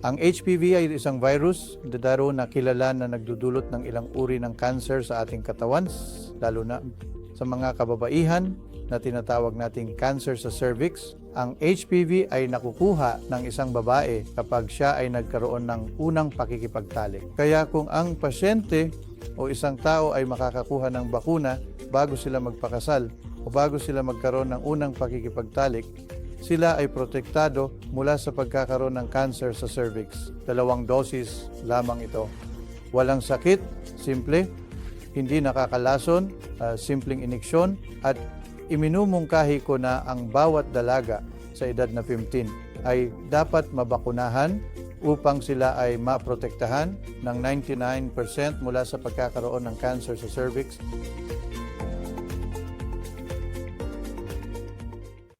Ang HPV ay isang virus, dadaro na kilala na nagdudulot ng ilang uri ng cancer sa ating katawan, lalo na sa mga kababaihan na tinatawag nating cancer sa cervix. Ang HPV ay nakukuha ng isang babae kapag siya ay nagkaroon ng unang pakikipagtalik. Kaya kung ang pasyente o isang tao ay makakakuha ng bakuna bago sila magpakasal o bago sila magkaroon ng unang pakikipagtalik, sila ay protektado mula sa pagkakaroon ng cancer sa cervix. Dalawang dosis lamang ito. Walang sakit, simple, hindi nakakalason, ah, simpleng iniksyon, at iminumungkahi ko na ang bawat dalaga sa edad na 15 ay dapat mabakunahan upang sila ay maprotektahan ng 99% mula sa pagkakaroon ng cancer sa cervix